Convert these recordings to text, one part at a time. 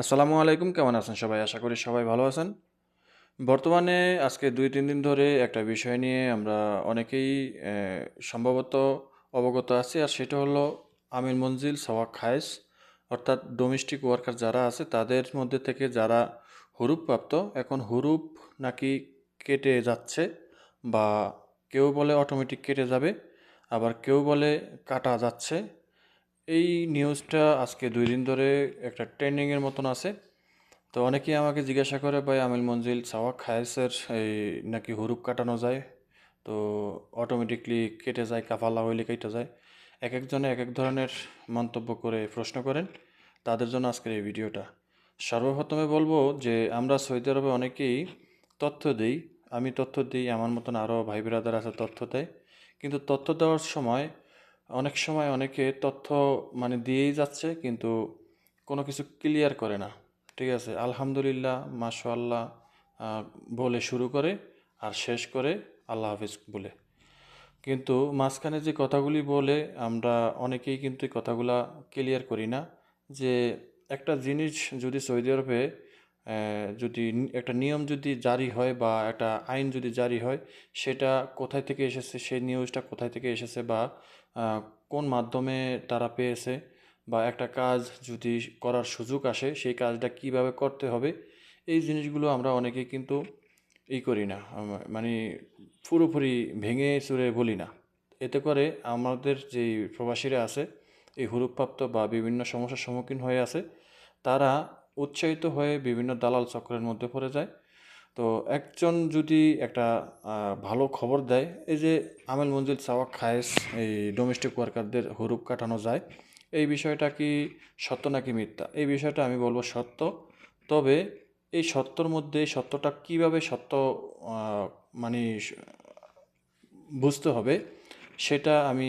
আসসালামু আলাইকুম, কেমন আছেন সবাই? আশা করি সবাই ভালো আছেন। বর্তমানে আজকে দুই তিন দিন ধরে একটা বিষয় নিয়ে আমরা অনেকেই সম্ভবত অবগত আছি, আর সেটা হলো আমির মঞ্জিল, সওয়াক খায়েস অর্থাৎ ডোমেস্টিক ওয়ার্কার যারা আছে, তাদের মধ্যে থেকে যারা হুরুপ প্রাপ্ত এখন হুরুপ নাকি কেটে যাচ্ছে, বা কেউ বলে অটোমেটিক কেটে যাবে, আবার কেউ বলে কাটা যাচ্ছে এই নিউজটা আজকে দুই দিন ধরে একটা ট্রেন্ডিংয়ের মতন আছে। তো অনেকেই আমাকে জিজ্ঞাসা করে, ভাই, আমিল মঞ্জিল সাওয়াক খায়েসের এই নাকি হুরুপ কাটানো যায়? তো অটোমেটিকলি কেটে যায়, কাফালা হইলে কেটে যায়। এক একজনে এক এক ধরনের মন্তব্য করে প্রশ্ন করেন তাদের জন্য আজকের এই ভিডিওটা। সর্বপ্রথমে বলব যে, আমরা সৌদি আরবে অনেকেই তথ্য দিই। আমি তথ্য দিই, আমার মতন আরও ভাই বিরাদার আছে তথ্য দেয়। কিন্তু তথ্য দেওয়ার সময় অনেক সময় অনেকে তথ্য মানে দিয়েই যাচ্ছে, কিন্তু কোনো কিছু ক্লিয়ার করে না। ঠিক আছে? আলহামদুলিল্লাহ মাশাল্লাহ বলে শুরু করে আর শেষ করে আল্লাহ হাফিজ বলে। কিন্তু মাঝখানে যে কথাগুলি বলে, আমরা অনেকেই কিন্তু এই কথাগুলা ক্লিয়ার করি না যে একটা জিনিস যদি সৌদি আরবে যদি একটা নিয়ম যদি জারি হয় বা একটা আইন যদি জারি হয়, সেটা কোথায় থেকে এসেছে, সেই নিউজটা কোথায় থেকে এসেছে বা কোন মাধ্যমে তারা পেয়েছে বা একটা কাজ যদি করার সুযোগ আসে, সেই কাজটা কীভাবে করতে হবে, এই জিনিসগুলো আমরা অনেকেই কিন্তু ই করি না। মানে পুরোপুরি ভেঙে চুরে বলি না। এতে করে আমাদের যেই প্রবাসীরা আছে, এই হুরুপ্রাপ্ত বা বিভিন্ন সমস্যার সম্মুখীন হয়ে আছে, তারা উৎসাহিত হয়ে বিভিন্ন দালাল চক্রের মধ্যে পড়ে যায়। তো একজন যদি একটা ভালো খবর দেয়, এই যে আমেল মঞ্জিল সাওয়াক খায়েস, এই ডোমেস্টিক ওয়ার্কারদের হুরুপ কাটানো যায়, এই বিষয়টা কি সত্য নাকি মিথ্যা? এই বিষয়টা আমি বলব সত্য। তবে এই সত্যর মধ্যে সত্যটা কীভাবে সত্য মানে বুঝতে হবে, সেটা আমি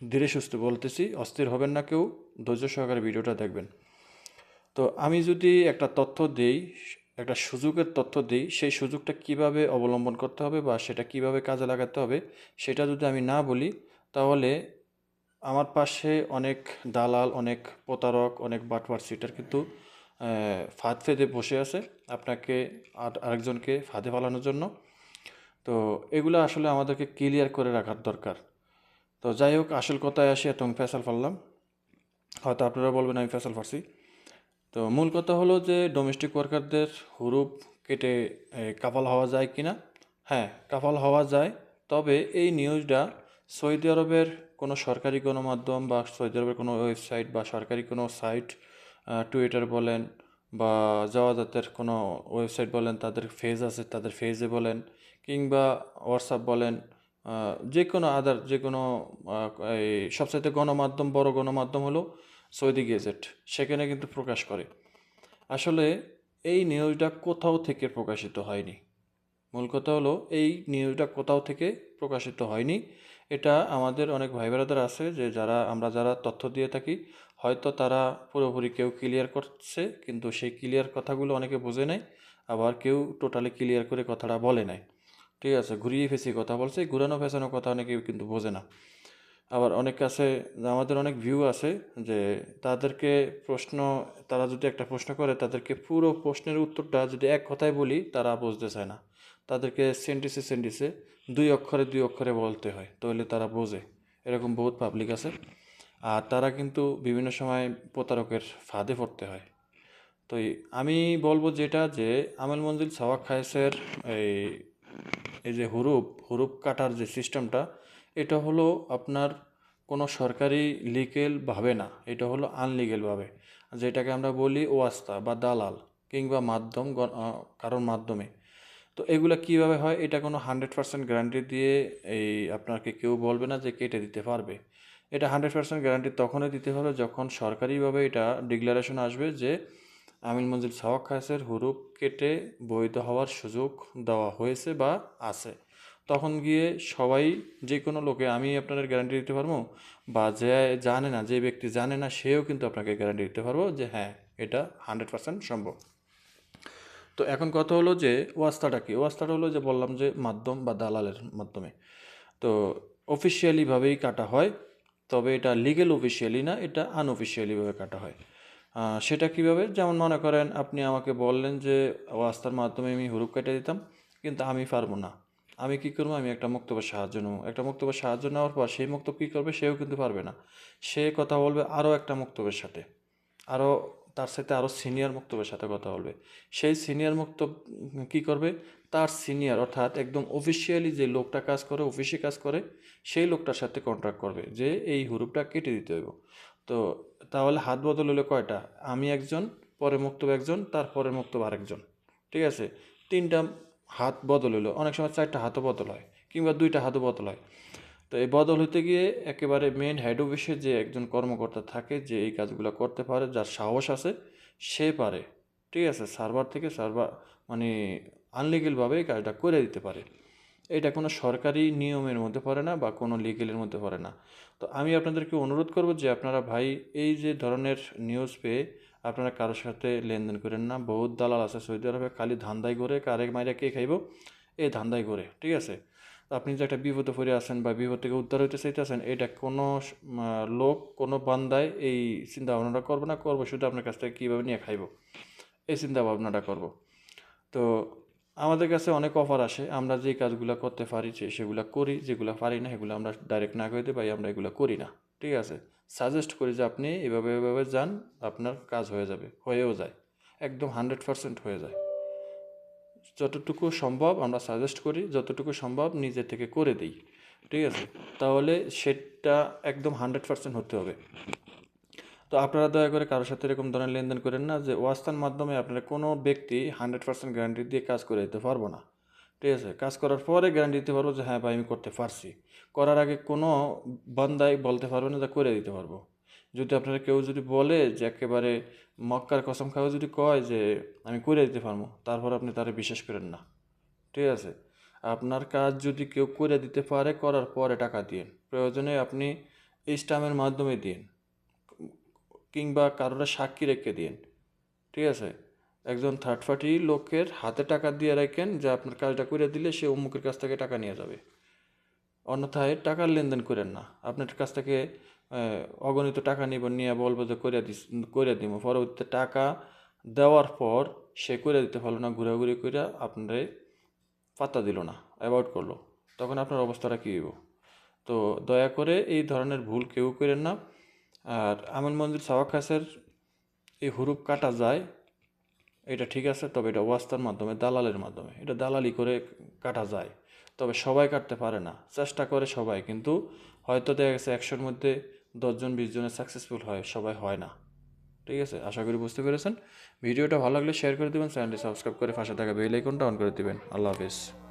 ধীরে সুস্থ বলতেছি, অস্থির হবেন না কেউ, ধৈর্য সহকারে ভিডিওটা দেখবেন। তো আমি যদি একটা তথ্য দেই একটা সুযোগের তথ্য দিই, সেই সুযোগটা কীভাবে অবলম্বন করতে হবে বা সেটা কীভাবে কাজে লাগাতে হবে, সেটা যদি আমি না বলি, তাহলে আমার পাশে অনেক দালাল, অনেক প্রতারক, অনেক বাটওয়ার সিটার কিন্তু ফাঁদ ফেঁদে বসে আছে আপনাকে আর আরেকজনকে ফাঁদে ফালানোর জন্য। তো এগুলো আসলে আমাদেরকে ক্লিয়ার করে রাখার দরকার। তো যাই হোক, আসল কথায় আসি, এত ফেসাল ফারলাম হয়তো আপনারা বলবেন, আমি ফেসাল ফারছি তো মূল কথা হলো যে ডোমেস্টিক ওয়ার্কারদের হুরুপ কেটে কাফাল হওয়া যায় কি না হ্যাঁ কাফাল হওয়া যায়। তবে এই নিউজটা সৌদি আরবের কোনো সরকারি গণমাধ্যম বা সৌদি আরবের কোনো ওয়েবসাইট বা সরকারি কোনো সাইট টুইটার বলেন বা জাওয়াজাতের কোনো ওয়েবসাইট বলেন, তাদের ফেজ আছে, তাদের ফেজে বলেন, কিংবা হোয়াটসঅ্যাপ বলেন যে কোনো আদার যে কোনো এই সবচাইতে গণমাধ্যম, বড় গণমাধ্যম হলো সৌদি গেজেট, সেখানে কিন্তু প্রকাশ করে। আসলে এই নিউজটা কোথাও থেকে প্রকাশিত হয়নি। মূল কথা হলো, এই নিউজটা কোথাও থেকে প্রকাশিত হয়নি। এটা আমাদের অনেক ভাই ব্রাদার আছে যে যারা, আমরা যারা তথ্য দিয়ে থাকি, হয়তো তারা পুরোপুরি কেউ ক্লিয়ার করছে, কিন্তু সেই ক্লিয়ার কথাগুলো অনেকে বোঝে নাই, আবার কেউ টোটালি ক্লিয়ার করে কথাটা বলে নাই। ঠিক আছে, ঘুরিয়ে ফেঁসিয়ে কথা বলছে ঘুরানো ফেঁসানো কথা অনেকে কিন্তু বোঝে না। আবার অনেক আছে, আমাদের অনেক ভিউ আছে যে তাদেরকে প্রশ্ন, তারা যদি একটা প্রশ্ন করে, তাদেরকে পুরো প্রশ্নের উত্তরটা যদি এক কথায় বলি, তারা বুঝতে চায় না। তাদেরকে সেন্টিসে সেন্টিসে দুই অক্ষরে দুই অক্ষরে বলতে হয়, তাহলে তারা বোঝে। এরকম বহুত পাবলিক আছে। আর তারা কিন্তু বিভিন্ন সময় প্রতারকের ফাঁদে পড়তে হয়। তো আমি বলব যেটা যে আমেল মঞ্জিল সাওয়াক খায়েসের এই এই যে হুরুপ হুরুপ কাটার যে সিস্টেমটা এটা হলো আপনার কোনো সরকারি লিগেলভাবে না, এটা হলো আনলিগেলভাবে যেটাকে আমরা বলি ওয়াস্তা বা দালাল কিংবা মাধ্যম কারোর মাধ্যমে। তো এগুলো কীভাবে হয়? এটা কোনো হান্ড্রেড পার্সেন্ট গ্যারান্টি দিয়ে এই আপনাকে কেউ বলবে না যে কেটে দিতে পারবে। এটা হান্ড্রেড পার্সেন্ট গ্যারান্টি তখনই দিতে হবে যখন সরকারিভাবে এটা ডিক্লারেশন আসবে যে আমিন মঞ্জিল সাওয়াক খায়েসের হুরুপ কেটে বৈধ হওয়ার সুযোগ দেওয়া হয়েছে বা আছে। তখন গিয়ে সবাই যে কোনো লোকে আমি আপনাদের গ্যারান্টি দিতে পারব বা যে জানে না, যে ব্যক্তি জানে না, সেও কিন্তু আপনাকে গ্যারান্টি দিতে পারব যে হ্যাঁ এটা হান্ড্রেড পার্সেন্ট সম্ভব। তো এখন কথা হলো যে ওয়াস্তাটা কি? ওয়াস্তাটা হলো যে বললাম যে মাধ্যম বা দালালের মাধ্যমে। তো অফিসিয়ালিভাবেই কাটা হয়, তবে এটা লিগেল অফিসিয়ালি না, এটা আনঅফিসিয়ালিভাবে কাটা হয়। সেটা কীভাবে? যেমন মনে করেন আপনি আমাকে বললেন যে ওয়াস্তার মাধ্যমে আমি হুরুপ কেটে দিতাম, কিন্তু আমি পারব না। আমি কি করব? আমি একটা মক্তব্যের সাহায্য নেব। একটা মক্তব্যের সাহায্য নেওয়ার পর সেই মক্তব্য কী করবে? সেও কিন্তু পারবে না। সে কথা বলবে আরও একটা মক্তব্যের সাথে। আরও তার সাথে আরও সিনিয়র মুক্তবের সাথে কথা বলবে। সেই সিনিয়র মুক্ত কী করবে? তার সিনিয়র অর্থাৎ একদম অফিসিয়ালি যে লোকটা কাজ করে অফিসে কাজ করে, সেই লোকটার সাথে কন্ট্রাক্ট করবে যে এই হুরুপটা কেটে দিতে হইব। তো তাহলে হাত বদল হলো কয়টা? আমি একজন পরে মুক্তব একজন তারপরে মুক্তব আরেকজন। ঠিক আছে? তিনটা হাত বদল হলো, অনেক সময় চারটা হাতও বদল হয় কিংবা দুইটা হাতও বদল হয়। তো এই বদল হতে গিয়ে একেবারে মেন হেড অফিসে যে একজন কর্মকর্তা থাকে যে এই কাজগুলো করতে পারে, যার সাহস আছে, সে পারে। ঠিক আছে সার্ভার থেকে সার্ভার মানে আনলিগেলভাবে এই কাজটা করে দিতে পারে। এটা কোনো সরকারি নিয়মের মধ্যে পড়ে না বা কোনো লিগেলের মধ্যে পড়ে না। তো আমি আপনাদেরকে অনুরোধ করব যে আপনারা ভাই এই যে ধরনের নিউজ পেয়ে আপনারা কারোর সাথে লেনদেন করেন না। বহুত দালাল আছে সৌদি আরবে, খালি ধান্দাই করে কারে মাইরা কে খাইব? এই ধান্দাই করে, ঠিক আছে? আপনি যে একটা বিপদে পড়ে আছেন বা বিপদ থেকে উদ্ধার হইতে চাইতেছেন, এটা কোনো লোক, কোনো বান্দায় এই চিন্তা ভাবনাটা করবে না, করব শুধু আপনার কাছ থেকে কীভাবে নিয়ে খাইব? এই চিন্তা ভাবনাটা করব। তো আমাদের কাছে অনেক অফার আসে, আমরা যে কাজগুলো করতে পারি সেগুলো করি, যেগুলো পারি না, সেগুলো আমরা ডাইরেক্ট না করে ভাই, আমরা এগুলো করি না। ঠিক আছে? সাজেস্ট করি যে আপনি এভাবে এভাবে যান, আপনার কাজ হয়ে যাবে, হয়েও যায়। একদম হান্ড্রেড পার্সেন্ট হয়ে যায়। যতটুকু সম্ভব আমরা সাজেস্ট করি, যতটুকু সম্ভব নিজে থেকে করে দিই। ঠিক আছে? তাহলে সেটা একদম হান্ড্রেড পার্সেন্ট হতে হবে। তো আপনারা দয়া করে কারোর সাথে এরকম ধরনের লেনদেন করেন না যে ওয়াস্তার মাধ্যমে আপনারা কোনো ব্যক্তি হান্ড্রেড পার্সেন্ট গ্যারান্টি দিয়ে কাজ করে দিতে পারব না। ঠিক আছে, কাজ করার পরে গ্যারান্টি দিতে পারব যে হ্যাঁ ভাই, আমি করতে পারছি। করার আগে কোনো বান্দাই বলতে পারবে না যে করে দিতে পারব। যদি আপনারা কেউ যদি বলে যে একেবারে মক্কার কসম খাওয়া যদি কয় যে আমি করে দিতে পারব, তারপর আপনি তারে বিশ্বাস করেন না। ঠিক আছে? আপনার কাজ যদি কেউ করে দিতে পারে, করার পরে টাকা দিন প্রয়োজনে আপনি স্টামের মাধ্যমে দিন কিংবা কারোর সাক্ষী রেখে দিন ঠিক আছে? একজন থার্ড পার্টি লোকের হাতে টাকা দিয়ে রাখেন, যে আপনার কাজটা করে দিলে সে অমুকের কাছ থেকে টাকা নিয়ে যাবে। অন্যথায় টাকার লেনদেন করেন না। আপনার কাছ থেকে অগণিত টাকা নিব, নিয়ে বলব যে করে দিস, করে দিব। পরবর্তীতে টাকা দেওয়ার পর সে করে দিতে পারল না, ঘোরাঘুরি করে আপনারে পাত্তা দিল না, অ্যাভয়েড করল। তখন আপনার অবস্থাটা কী হইব? তো দয়া করে এই ধরনের ভুল কেউ করেন না। আর আমিন মন্দির সাওয়াকাসের এই হুরুপ কাটা যায় এটা ঠিক আছে, তবে এটা ওয়াস্তার মাধ্যমে, দালালের মাধ্যমে। এটা দালালি করে কাটা যায়। তবে সবাই কাটতে পারে না। চেষ্টা করে সবাই, কিন্তু হয়তো দেখা গেছে একশোর মধ্যে দশজন, বিশ জনের সাকসেসফুল হয়, সবাই হয় না। ঠিক আছে? আশা করি বুঝতে পেরেছেন। ভিডিওটা ভালো লাগলে শেয়ার করে দেবেন, চ্যানেলটি সাবস্ক্রাইব করে পাশে থাকা বেল আইকনটা অন করে দেবেন। আল্লাহ হাফিজ।